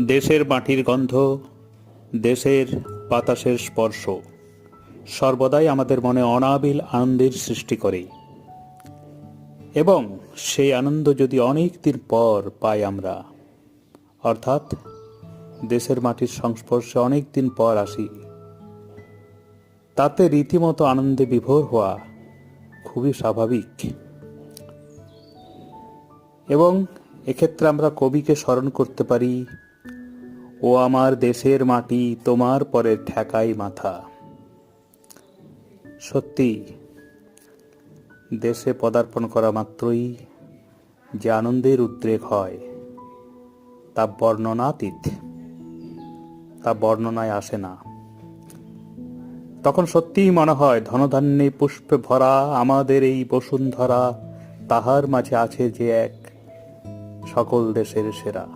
দেশের মাটির গন্ধ, দেশের বাতাসের স্পর্শ, সর্বদাই আমাদের মনে অনাবিল আনন্দের সৃষ্টি করে। এবং সেই আনন্দ যদি অনেক দিন পর পাই আমরা, অর্থাৎ দেশের মাটির সংস্পর্শে অনেক দিন পর আসি, তাতে রীতিমতো আনন্দে বিভোর হওয়া খুবই স্বাভাবিক। এবং এক্ষেত্রে আমরা কবিকে স্মরণ করতে পারি ও আমার দেশের মাটি, তোমার পরে ঠেকাই মাথা। সত্যি, দেশে পদার্পণ করা মাত্রই যে আনন্দের উদ্রেক হয়, তা বর্ণনাতীত, তা বর্ণনায় আসে না। তখন সত্যিই মনে হয়, ধনধান্যে পুষ্পে ভরা আমাদের এই বসুন্ধরা, তাহার মাঝে আছে যে এক সকল দেশের সেরা।